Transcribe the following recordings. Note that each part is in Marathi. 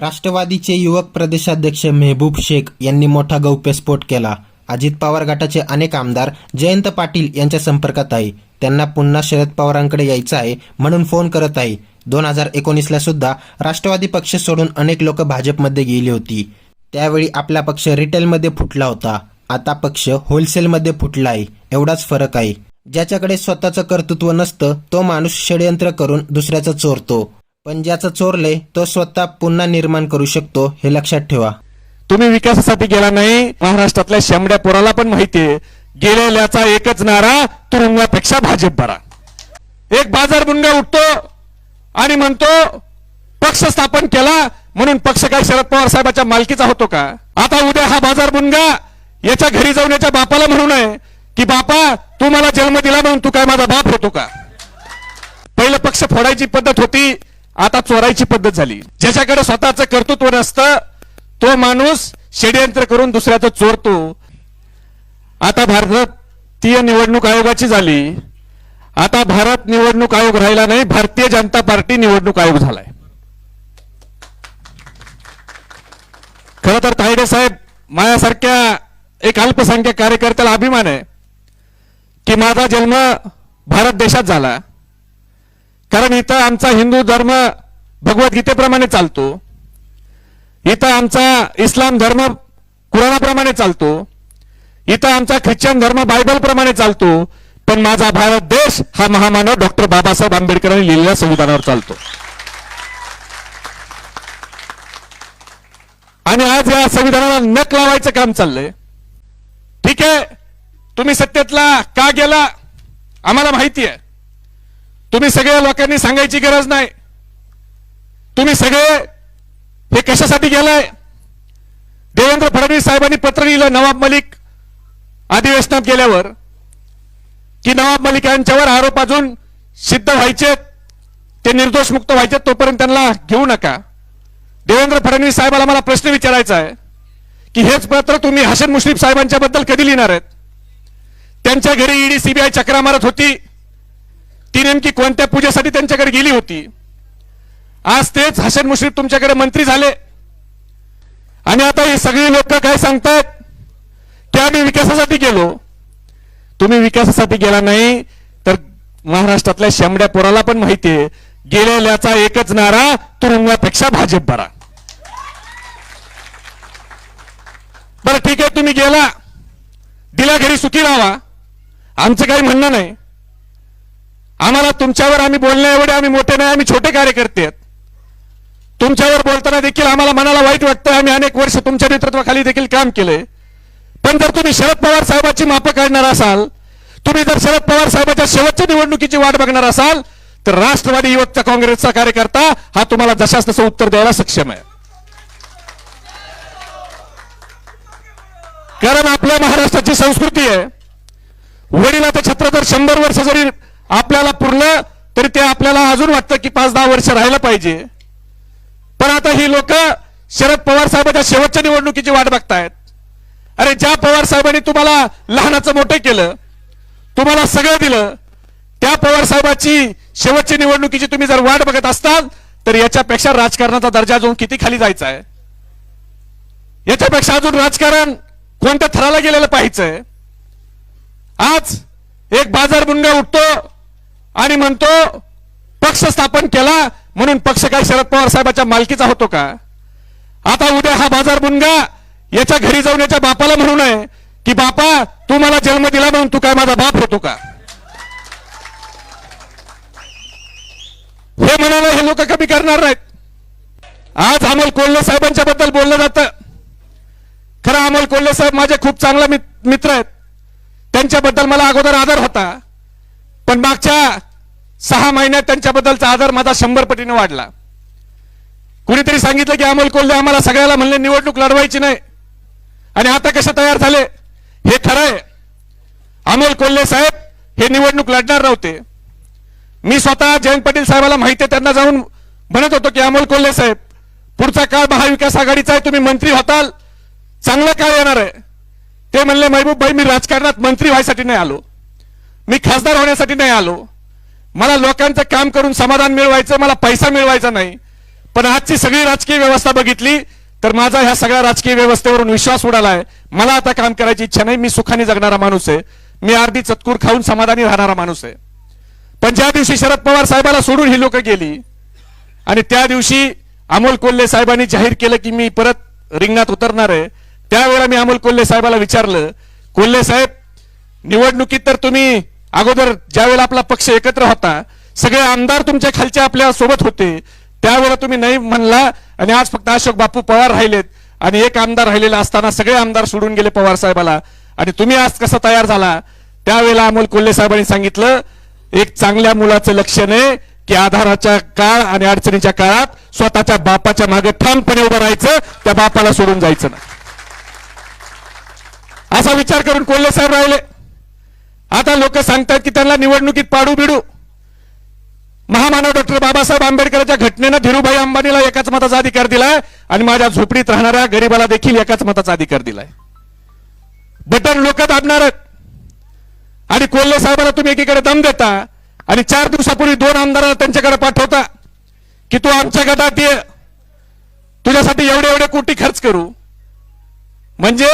राष्ट्रवादीचे युवक प्रदेशाध्यक्ष मेहबूब शेख यांनी मोठा गौप्यस्फोट केला. अजित पवार गटाचे अनेक आमदार जयंत पाटील यांच्या संपर्कात आहे. त्यांना पुन्हा शरद पवारांकडे यायचं आहे म्हणून फोन करत आहे. दोन हजार एकोणीसला सुद्धा राष्ट्रवादी पक्ष सोडून अनेक लोक भाजपमध्ये गेली होती. त्यावेळी आपला पक्ष रिटेलमध्ये फुटला होता. आता पक्ष होलसेलमध्ये फुटला आहे. एवढाच फरक आहे. ज्याच्याकडे स्वतःचं कर्तृत्व नसतं तो माणूस षडयंत्र करून दुसऱ्याचा चोरतो. पण ज्याचं चोरले तो स्वतः पुन्हा निर्माण करू शकतो हे लक्षात ठेवा. तुम्ही विकासासाठी गेला नाही महाराष्ट्रातल्या शेमड्या पोराला पण माहितीये गेलेल्याचा एकच नारा तुरुंगापेक्षा भाजप भरा एक बाजार बुंगा उठतो आणि म्हणतो पक्ष स्थापन केला म्हणून पक्ष काय शरद पवार साहेबाच्या मालकीचा होतो का? आता उद्या हा बाजार बुंगा याच्या घरी जाऊन याच्या बापाला म्हणू नये की बापा तू मला जन्म दिला म्हणून तू काय माझा बाप होतो का? पहिलं पक्ष फोडायची पद्धत होती आता चोरायची पद्धत झाली. ज्याच्याकडे स्वतःचं कर्तृत्व नसतं तो माणूस षडयंत्र करून दुसऱ्याचं चोरतो. आता भारतीय निवडणूक आयोगाची झाली. आता भारत निवडणूक आयोग राहिला नाही भारतीय जनता पार्टी निवडणूक आयोग झालाय. खर तर तायडे साहेब माझ्यासारख्या एक अल्पसंख्याक कार्यकर्त्याला अभिमान आहे की माझा जन्म भारत देशात झाला. कारण इथं आमचा हिंदू धर्म भगवद्गीतेप्रमाणे चालतो. इथं आमचा इस्लाम धर्म कुराणाप्रमाणे चालतो. इथं आमचा ख्रिश्चन धर्म बायबल प्रमाणे चालतो. पण माझा भारत देश हा महामानव डॉक्टर बाबासाहेब आंबेडकरांनी लिहिलेल्या संविधानावर चालतो. आणि आज या संविधानाला नक लावायचं काम चाललंय. ठीक आहे? तुम्ही सत्तेतला का गेला? आम्हाला माहिती आहे. तुम्ही सगळ्या लोकांनी सांगायची गरज नाही. तुम्ही सगळे हे कशासाठी गेलाय? देवेंद्र फडणवीस साहेबांनी पत्र लिहिलं नवाब मलिक अधिवेशनात गेल्यावर की नवाब मलिक यांच्यावर आरोप अजून सिद्ध व्हायचे ते निर्दोष मुक्त व्हायचे तोपर्यंत त्यांना घेऊ नका. देवेंद्र फडणवीस साहेबाला मला प्रश्न विचारायचा आहे की हेच पत्र तुम्ही हसन मुश्रीफ साहेबांच्या बद्दल कधी लिहिणार आहेत? त्यांच्या घरी ईडी सीबीआय चक्रा मारत होती ती नेमकी कोणत्या पूजेसाठी त्यांच्याकडे गेली होती? आज तेच हसन मुश्रीफ तुमच्याकडे मंत्री झाले. आणि आता हे सगळी लोक काय सांगतात की आम्ही विकासासाठी गेलो. तुम्ही विकासासाठी गेला नाही तर महाराष्ट्रातल्या शेमड्या पोराला पण माहितीये गेलेल्याचा एकच नारा तुरुंगापेक्षा भाजप बरा. बरं ठीक आहे तुम्ही गेला. दिल्या घरी सुखी राहा. आमचं काही म्हणणं नाही. आम्हाला तुमच्यावर आम्ही बोलण्या एवढे आम्ही मोठे नाही आम्ही छोटे कार्यकर्ते आहेत. तुमच्यावर बोलताना देखील आम्हाला मनाला वाईट वाटतं आम्ही अनेक वर्ष तुमच्या नेतृत्वाखाली देखील काम केलंय. पण जर तुम्ही शरद पवार साहेबांची मापं काढणार असाल तुम्ही जर शरद पवार साहेबांच्या शेवटच्या निवडणुकीची वाट बघणार असाल तर राष्ट्रवादी युवक काँग्रेसचा कार्यकर्ता हा तुम्हाला जशास तसं उत्तर द्यायला सक्षम आहे. कारण आपल्या महाराष्ट्राची संस्कृती आहे. वडिलाचं छत्र जर शंभर वर्ष जरी आपल्याला पुरलं तरी ते आपल्याला अजून वाटतं की पाच दहा वर्ष राहायला पाहिजे. पण आता ही लोक शरद पवार साहेबांच्या शेवटच्या निवडणुकीची वाट बघतायत. अरे ज्या पवार साहेबांनी तुम्हाला लहानाचं मोठं केलं तुम्हाला सगळं दिलं त्या पवार साहेबाची शेवटची निवडणुकीची तुम्ही जर वाट बघत असताल तर याच्यापेक्षा राजकारणाचा दर्जा अजून किती खाली जायचा आहे? याच्यापेक्षा अजून राजकारण कोणत्या थराला गेलेलं पाहिजे आज एक बाजार बुंगा उठतो आणि म्हणतो पक्ष स्थापन केला म्हणून पक्ष काय शरद पवार साहेबाच्या मालकीचा होतो का? आता उद्या हा बाजार बुनगा याच्या घरी जाऊन याच्या बापाला म्हणू नये की बापा तू मला जन्म दिला म्हणून तू काय माझा बाप होतो का? हे म्हणाले हे लोक कमी करणार नाहीत. आज अमोल कोल्हे साहेबांच्या बद्दल बोललं जातं. खरं अमोल कोल्हे साहेब माझे खूप चांगले मित्र आहेत. त्यांच्याबद्दल मला अगोदर आदर होता. पण मागच्या सहा महिन्यात त्यांच्याबद्दलचा आदर माझा शंभर पटीने वाढला. कुणीतरी सांगितलं की अमोल कोल्हे आम्हाला सगळ्याला म्हणले निवडणूक लढवायची नाही. आणि आता कसे तयार झाले? हे खरं आहे अमोल कोल्हे साहेब हे निवडणूक लढणार नव्हते. मी स्वतः जयंत पाटील साहेबाला माहिती आहे त्यांना जाऊन म्हणत होतो की अमोल कोल्हे साहेब पुढचा काळ महाविकास आघाडीचा आहे तुम्ही मंत्री होताल. चांगलं काळ येणार आहे. ते म्हणले महबूब भाई मी राजकारणात मंत्री व्हायसाठी नाही आलो. मी खासदार होण्यासाठी नाही आलो. मला लोकांचं काम करून समाधान मिळवायचं मला पैसा मिळवायचा नाही. पण आजची सगळी राजकीय व्यवस्था बघितली तर माझा ह्या सगळ्या राजकीय व्यवस्थेवरून विश्वास उडालाय. मला आता काम करायची इच्छा नाही मी सुखाने जगणारा माणूस आहे. मी अर्धी चतकूर खाऊन समाधानी राहणारा माणूस आहे. पण ज्या दिवशी शरद पवार साहेबाला सोडून ही लोक गेली आणि त्या दिवशी अमोल कोल्हे साहेबांनी जाहीर केलं की मी परत रिंगणात उतरणार आहे त्यावेळेला मी अमोल कोल्हे साहेबाला विचारलं कोल्हे साहेब निवडणुकीत तर तुम्ही अगोदर ज्यावेळेला आपला पक्ष एकत्र होता सगळे आमदार तुमच्या खालचे आपल्यासोबत होते. त्यावेळेला तुम्ही नाही म्हणला आणि आज फक्त अशोक बापू पवार राहिलेत आणि एक आमदार राहिलेला असताना सगळे आमदार सोडून गेले पवार साहेबाला. आणि तुम्ही आज कसा तयार झाला? त्यावेळेला अमोल कोल्हे साहेबांनी सांगितलं एक चांगल्या मुलाचं लक्षण आहे की आधाराच्या काळ आणि अडचणीच्या काळात स्वतःच्या बापाच्या मागे ठामपणे उभं राहायचं त्या बापाला सोडून जायचं ना असा विचार करून कोल्हे साहेब राहिले. आता लोक सांगतात की त्यांना निवडणुकीत पाडू बिडू. महामानव डॉक्टर बाबासाहेब आंबेडकरच्या घटनेनं धीरूभाई अंबानीला एकाच मताचा अधिकार दिलाय आणि माझ्या झोपडीत राहणाऱ्या गरीबाला देखील एकाच मताचा अधिकार दिलाय. बटन लोक दाबणार आणि कोल्हे साहेबाला तुम्ही एकीकडे दम देता आणि चार दिवसापूर्वी दोन आमदारांना त्यांच्याकडे पाठवता की तू आमच्या गटात ये. तुझ्यासाठी एवढे एवढे कोटी खर्च करू. म्हणजे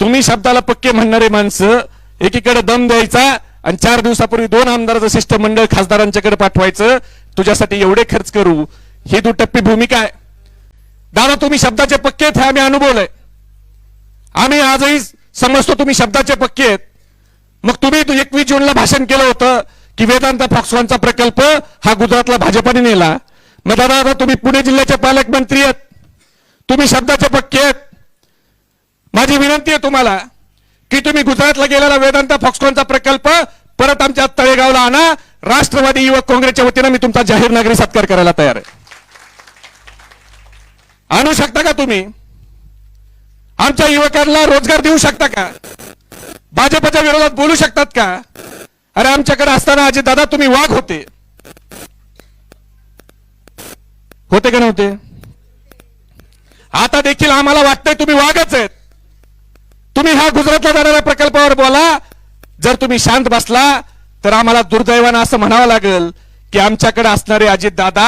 तुम्ही शब्दाला पक्के म्हणणारे माणसं एकीकडे दम द्यायचा आणि चार दिवसापूर्वी दोन आमदाराचं शिष्टमंडळ खासदारांच्याकडे पाठवायचं. तुझ्यासाठी एवढे खर्च करू. ही दुटप्पी भूमिका आहे. दादा तुम्ही शब्दाचे पक्के आहेत हे आम्ही अनुभवलंय. आम्ही आजही समजतो तुम्ही शब्दाचे पक्के आहेत. मग तुम्ही एकवीस जूनला भाषण केलं होतं की वेदांत फॉक्सॉनचा प्रकल्प हा गुजरातला भाजपाने नेला. मग दादा आता तुम्ही पुणे जिल्ह्याचे पालकमंत्री आहेत. तुम्ही शब्दाचे पक्के आहेत. माझी विनंती आहे तुम्हाला की तुम्ही गुजरातला गेलेला वेदांत फॉक्सकॉनचा प्रकल्प परत आमच्या तळेगावला आणा. राष्ट्रवादी युवक काँग्रेसच्या वतीनं मी तुमचा जाहीर नागरी सत्कार करायला तयार आहे. आणू शकता का तुम्ही? आमच्या युवकांना रोजगार देऊ शकता का? भाजपच्या विरोधात बोलू शकतात का? अरे आमच्याकडे असताना अजित दादा तुम्ही वाघ होते. होते का नव्हते? आता देखील आम्हाला वाटतंय तुम्ही वाघच आहेत. तुम्ही ह्या गुजरातला जाणाऱ्या प्रकल्पावर बोला. जर तुम्ही शांत बसला तर आम्हाला दुर्दैवानं असं म्हणावं लागेल की आमच्याकडे असणारे अजित दादा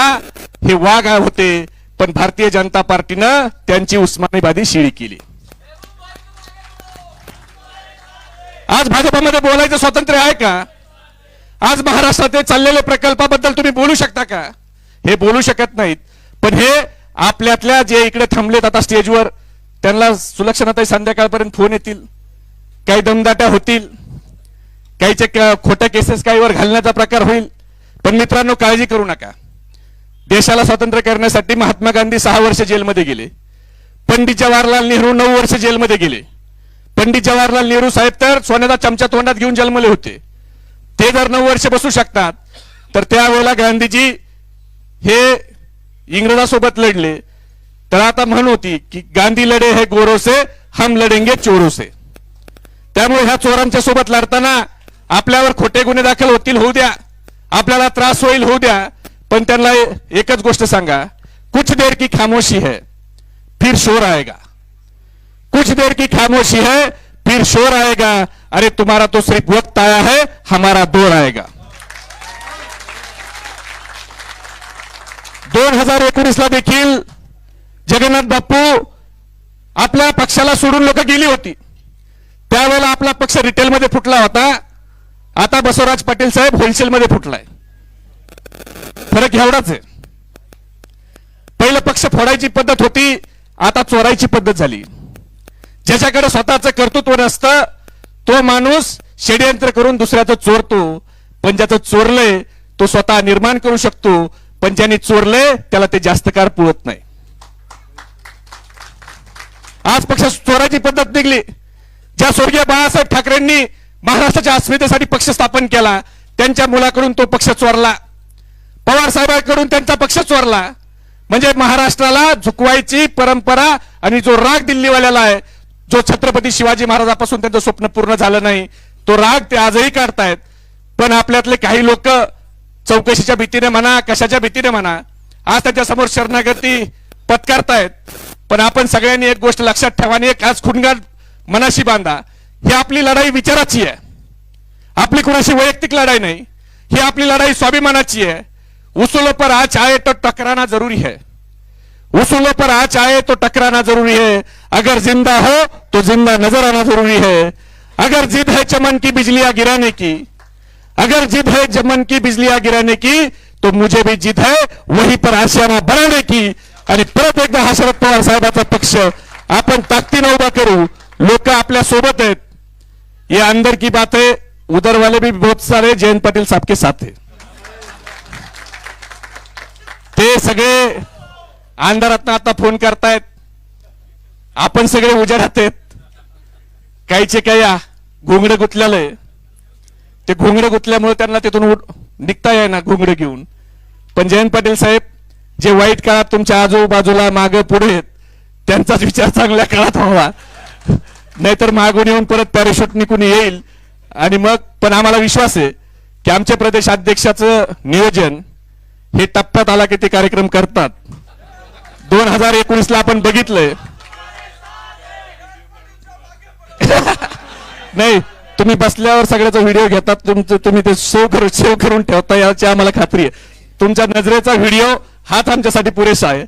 हे वाघ होते पण भारतीय जनता पार्टीनं त्यांची उस्मानाबादी शिळी केली. आज भाजपामध्ये बोलायचं स्वातंत्र्य आहे का? आज महाराष्ट्रात चाललेल्या प्रकल्पाबद्दल तुम्ही बोलू शकता का? हे बोलू शकत नाहीत. पण हे आपल्यातल्या जे इकडे थांबलेत आता स्टेजवर त्यांना सुलक्षणाताई संध्याकाळपर्यंत फोन येतील. काही दमदाट्या होतील. काहीचे क- खोट्या केसेस काहीवर घालण्याचा प्रकार होईल. पण मित्रांनो काळजी करू नका. देशाला स्वातंत्र्य करण्यासाठी महात्मा गांधी सहा वर्ष जेलमध्ये गेले. पंडित जवाहरलाल नेहरू नऊ वर्ष जेलमध्ये गेले. पंडित जवाहरलाल नेहरू साहेब तर सोन्याचा चमचा तोंडात घेऊन जन्मले होते. ते जर नऊ वर्ष बसू शकतात तर त्यावेळेला गांधीजी हे इंग्रजासोबत लढले. तर आता म्हण होती की गांधी लढे हे गोरो से हम लढेंगे चोरो से. त्यामुळे ह्या चोरांच्या सोबत लढताना आपल्यावर खोटे गुन्हे दाखल होतील होऊ द्या. आपल्याला त्रास होईल होऊ द्या. पण त्यांना एकच गोष्ट सांगा. कुछ देर की खामोशी है फिर शोर आएगा. कुछ देर की खामोशी है फिर शोर आएगा. अरे तुम्हारा तो सिर्फ वक्त आया है हमारा दौर आएगा. दोन हजार एकोणीस ला देखील जगन्नाथ बापू आपल्या पक्षाला सोडून लोक गेली होती. त्यावेळेला आपला पक्ष रिटेलमध्ये फुटला होता. आता बसवराज पाटील साहेब होलसेलमध्ये फुटलाय. फरक एवढाच आहे. पहिलं पक्ष फोडायची पद्धत होती आता चोरायची पद्धत झाली. ज्याच्याकडे स्वतःचं कर्तृत्व नसतं तो माणूस षडयंत्र करून दुसऱ्याचं चोरतो. पण ज्याचं चोरलंय तो स्वतः निर्माण करू शकतो. पण ज्याने चोरलंय त्याला ते जास्त काळ पुळत नाही. आज पक्ष चोराची पद्धत निघली. ज्या स्वर्गीय बाळासाहेब ठाकरेंनी महाराष्ट्राच्या अस्मितेसाठी पक्ष स्थापन केला त्यांच्या मुलाकडून तो पक्ष चोरला. पवार साहेबांकडून त्यांचा पक्ष चोरला. म्हणजे महाराष्ट्राला झुकवायची परंपरा आणि जो राग दिल्लीवाल्याला आहे जो छत्रपती शिवाजी महाराजापासून त्यांचं स्वप्न पूर्ण झालं नाही तो राग ते आजही काढतायत. पण आपल्यातले काही लोक चौकशीच्या भीतीने म्हणा कशाच्या भीतीने म्हणा आज त्यांच्यासमोर शरणागती पत्कारतायत. पण आपण सगळ्यांनी एक गोष्ट लक्षात ठेवा आणि एक आज खुणगाड मनाशी बांधा. ही आपली लढाई विचाराची आहे. आपली कुणाशी वैयक्तिक लढाई नाही. ही आपली लढाई स्वाभिमानाची आहे. उसूलों पर आज आए तो टकराना जरूरी है. उसूलों पर आज आए तो टकराना जरूरी है. अगर जिंदा हो तो जिंदा नजर आना जरूरी है. अगर जिद है चमन की बिजलियां गिराने की अगर जिद है चमन की बिजलियां गिराने की तो मुझे भी जिद है वही पर आशियाना बनाने की. आणि परत एकदा हा शरद पवार साहेबाचा पक्ष आपण ताकदीनं उभा करू. लोक आपल्यासोबत आहेत. ये अंदर की बात है उधर वाले भी बहुत सारे जयंत पाटील साहब के साथ है ते सगळे अंधारात आता फोन करतायत. आपण सगळे उजाडात आहेत. काहीचे काही घोंगडं गुतल्यालंय ते घोंगडं गुतल्यामुळे त्यांना तिथून उठ- निघता येईना घोंगडं घेऊन. पण जयंत पाटील साहेब जे वाईट काळात तुमच्या आजूबाजूला मागे पुढे त्यांचाच विचार चांगल्या काळात व्हावा. नाहीतर मागून येऊन परत पॅराशूट निघून येईल. आणि मग पण आम्हाला विश्वास आहे की आमच्या प्रदेशाध्यक्षाचं नियोजन हे टप्प्यात आला की ते कार्यक्रम करतात. दोन हजार एकोणीसला आपण बघितलंय. नाही तुम्ही बसल्यावर सगळ्याचा व्हिडिओ घेतात तुमचं तुम्ही ते सेव्ह करून सेव्ह करून ठेवता याची आम्हाला खात्री आहे. तुमच्या नजरेचा व्हिडिओ हाच आमच्यासाठी पुरेसा आहे.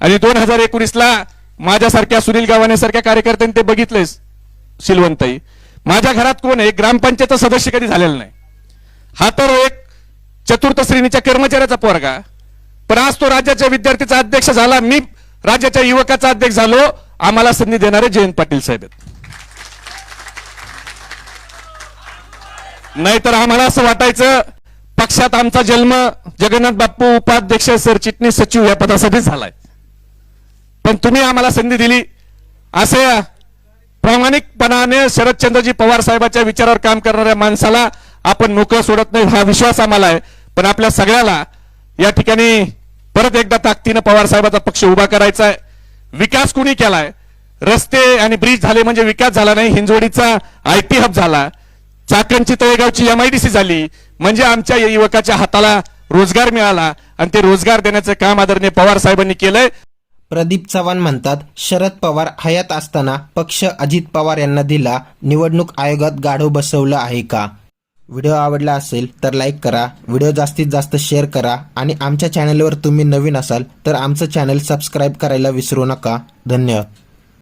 आणि दोन हजार एकोणीसला माझ्यासारख्या सुनील गावाने सारख्या कार्यकर्त्यांनी ते बघितलंय शिलवंताई माझ्या घरात कोण आहे? ग्रामपंचायतचा सदस्य कधी झालेला नाही. हा तर एक चतुर्थ श्रेणीच्या कर्मचाऱ्याचा पोरगा पण आज तो राज्याच्या विद्यार्थीचा अध्यक्ष झाला. मी राज्याच्या युवकाचा अध्यक्ष झालो. आम्हाला संधी देणारे जयंत पाटील साहेब आहेत. नाहीतर आम्हाला असं वाटायचं पक्षात आमचा जन्म जगन्नाथ बाप्पू उपाध्यक्ष सरचिटणीस सचिव या पदासाठी झालाय. पण तुम्ही आम्हाला संधी दिली. असे प्रामाणिकपणाने शरदचंद्रजी पवार साहेबांच्या विचारावर काम करणाऱ्या माणसाला आपण मोकळं सोडत नाही हा विश्वास आम्हाला आहे. पण आपल्या सगळ्याला या ठिकाणी परत एकदा ताकदीनं पवार साहेबाचा पक्ष उभा करायचा आहे. विकास कुणी केलाय? रस्ते आणि ब्रिज झाले म्हणजे विकास झाला नाही. हिंजवडीचा आय टी हब झाला. चाकणची तळेगावची एमआयडीसी झाली. म्हणजे आमच्या युवकाच्या हाताला रोजगार मिळाला आणि ते रोजगार देण्याचं काम आदरणीय पवार साहेबांनी केलंय. प्रदीप चव्हाण म्हणतात शरद पवार हयात असताना पक्ष अजित पवार यांना दिला निवडणूक आयोगात गाढव बसवलं आहे का? व्हिडिओ आवडला असेल तर लाईक करा व्हिडिओ जास्तीत जास्त शेअर करा आणि आमच्या चॅनलवर तुम्ही नवीन असाल तर आमचं चॅनल सबस्क्राईब करायला विसरू नका. धन्यवाद.